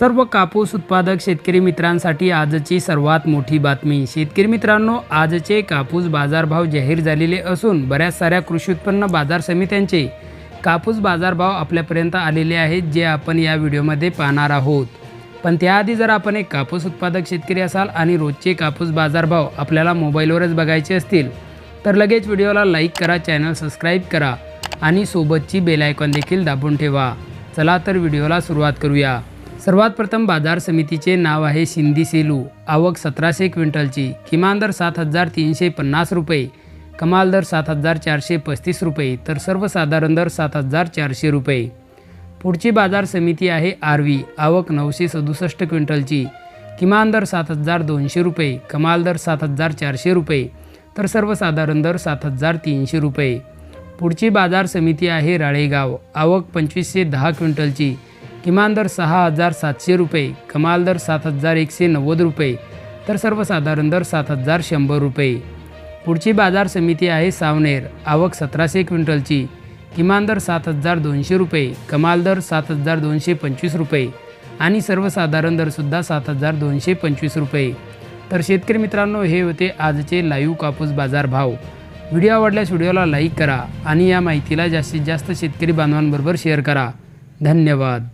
सर्व कापूस उत्पादक शेतकरी मित्रांसाठी आजची सर्वात मोठी बातमी. शेतकरी मित्रांनो आजचे कापूस बाजारभाव जाहीर झालेले असून बऱ्याच साऱ्या कृषी उत्पन्न बाजार समित्यांचे कापूस बाजारभाव आपल्यापर्यंत आलेले आहेत जे आपण या व्हिडिओमध्ये पाहणार आहोत. पण त्याआधी जर आपण एक कापूस उत्पादक शेतकरी असाल आणि रोजचे कापूस बाजारभाव आपल्याला मोबाईलवरच बघायचे असतील तर लगेच व्हिडिओला लाईक करा चॅनल सबस्क्राईब करा आणि सोबतची बेल आयकॉन देखील दाबून ठेवा. चला तर व्हिडिओला सुरुवात करूया. सर्वात प्रथम बाजार समितीचे नाव आहे सिंधी सेलू. आवक सतराशे क्विंटलची. किमान दर सात हजार तीनशे पन्नास रुपये. कमाल दर सात हजार चारशे पस्तीस रुपये. तर सर्वसाधारण दर सात हजार चारशे रुपये. पुढची बाजार समिती आहे आरवी आवक नऊशे सदुसष्ट क्विंटलची. किमान दर सात हजार दोनशे रुपये. कमाल दर सात हजार चारशे रुपये. तर सर्वसाधारण दर सात हजार तीनशे रुपये. पुढची बाजार समिती आहे राळेगाव. आवक पंचवीसशे दहा क्विंटलची. किमान दर सहा हजार सातशे रुपये कमाल दर सात हजार एकशे नव्वद रुपये तर सर्वसाधारण दर सात हजार शंभर रुपये. पुढची बाजार समिती आहे सावनेर आवक सतराशे क्विंटलची किमान दर सात हजार दोनशे रुपये कमाल दर सात हजार दोनशे पंचवीस रुपये आणि सर्वसाधारण दरसुद्धा सात हजार दोनशे पंचवीस रुपये. तर शेतकरी मित्रांनो हे होते आजचे लाईव्ह कापूस बाजार भाव व्हिडिओ आवडल्यास व्हिडिओला लाईक करा आणि या माहितीला जास्तीत जास्त शेतकरी बांधवांबरोबर शेअर करा. धन्यवाद.